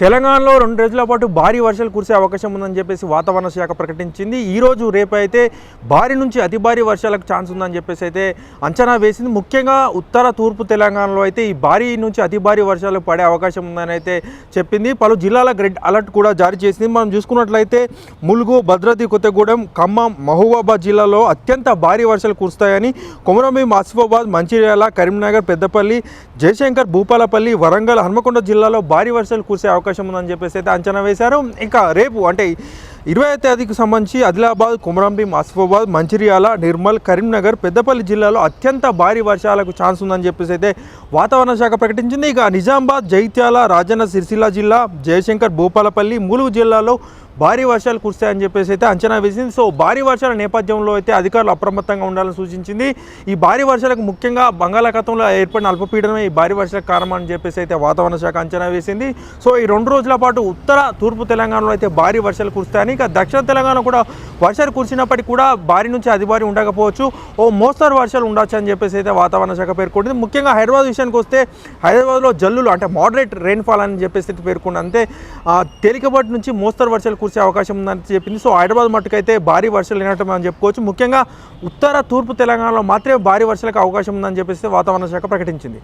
తెలంగాణలో రెండు రోజుల పాటు భారీ వర్షాలు కురిసే అవకాశం ఉందని చెప్పేసి వాతావరణ శాఖ ప్రకటించింది. ఈ రోజు రేపు అయితే భారీ నుంచి అతి భారీ వర్షాలకు ఛాన్స్ ఉందని చెప్పేసి అయితే అంచనా వేసింది. ముఖ్యంగా ఉత్తర తూర్పు తెలంగాణలో అయితే ఈ భారీ నుంచి అతి భారీ వర్షాలు పడే అవకాశం ఉందని అయితే చెప్పింది. పలు జిల్లాల గ్రెడ్ అలర్ట్ కూడా జారీ చేసింది. మనం చూసుకున్నట్లయితే ములుగు భద్రాద్రి కొత్తగూడెం ఖమ్మం మహబూబాబాద్ జిల్లాలో అత్యంత భారీ వర్షాలు కురుస్తాయని కొమరంభీం ఆసిఫాబాద్ మంచిర్యాల కరీంనగర్ పెద్దపల్లి జయశంకర్ భూపాలపల్లి వరంగల్ హన్మకొండ జిల్లాలో భారీ వర్షాలు కురిసే అవకాశం ఉందని చెప్పేసి అయితే అంచనా వేశారు. ఇంకా రేపు అంటే ఇరవై తేదీకి సంబంధించి ఆదిలాబాద్ కుమరంభీం ఆసిఫాబాద్ మంచిర్యాల నిర్మల్ కరీంనగర్ పెద్దపల్లి జిల్లాలో అత్యంత భారీ వర్షాలకు ఛాన్స్ ఉందని చెప్పేసి అయితే వాతావరణ శాఖ ప్రకటించింది. ఇక నిజామాబాద్ జైత్యాల రాజన్న సిరిసిల్ల జిల్లా జయశంకర్ భూపాలపల్లి ములుగు జిల్లాలో భారీ వర్షాలు కురుస్తాయని చెప్పేసి అయితే అంచనా వేసింది. సో భారీ వర్షాల నేపథ్యంలో అయితే అధికారులు అప్రమత్తంగా ఉండాలని సూచించింది. ఈ భారీ వర్షాలకు ముఖ్యంగా బంగాళాఖాతంలో ఏర్పడిన అల్పపీడనమే ఈ భారీ వర్షాలకు కారణం అని చెప్పేసి అయితే వాతావరణ శాఖ అంచనా వేసింది. సో ఈ రెండు రోజుల పాటు ఉత్తర తూర్పు తెలంగాణలో అయితే భారీ వర్షాలు కురుస్తాయని ఇక దక్షిణ తెలంగాణ కూడా వర్షాలు కురిసినప్పటికీ కూడా భారీ నుంచి అతి భారీ ఉండకపోవచ్చు. ఓ మోస్తరు వర్షాలు ఉండొచ్చు అని చెప్పేసి అయితే వాతావరణ శాఖ పేర్కొంటుంది. ముఖ్యంగా హైదరాబాద్ విషయానికి వస్తే హైదరాబాద్లో జల్లులు అంటే మోడరేట్ రెయిన్ఫాల్ అని చెప్పేసి అయితే పేర్కొంది అంతే తేలికపాటి నుంచి మోస్తరు వర్షాలు కురిసే అవకాశం ఉందని చెప్పింది. సో హైదరాబాద్ మట్టుకైతే భారీ వర్షాలు లేనట్టు మనం చెప్పుకోవచ్చు. ముఖ్యంగా ఉత్తర తూర్పు తెలంగాణలో మాత్రమే భారీ వర్షాలకు అవకాశం ఉందని చెప్పేసి వాతావరణ శాఖ ప్రకటించింది.